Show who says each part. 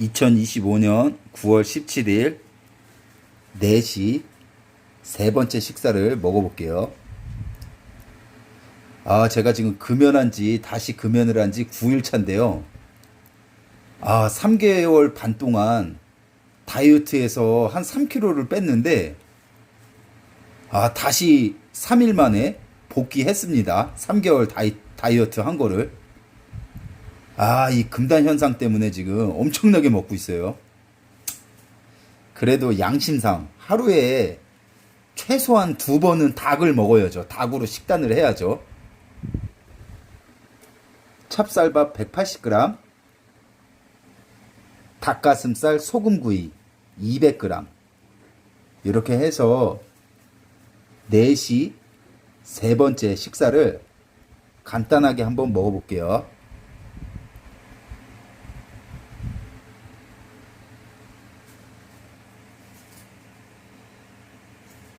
Speaker 1: 2025년 9월 17일 4시 세 번째 식사를 먹어볼게요. 아, 제가 지금 금연한 지, 다시 금연을 한 지 9일 차인데요. 아, 3개월 반 동안 다이어트해서 한 3kg를 뺐는데, 아, 다시 3일 만에 복귀했습니다. 3개월 다이, 다이어트 한 거를. 아, 이 금단 현상 때문에 지금 엄청나게 먹고 있어요. 그래도 양심상 하루에 최소한 두 번은 닭을 먹어야죠. 닭으로 식단을 해야죠. 찹쌀밥 180g, 닭가슴살 소금구이 200g. 이렇게 해서 4시 세 번째 식사를 간단하게 한번 먹어볼게요.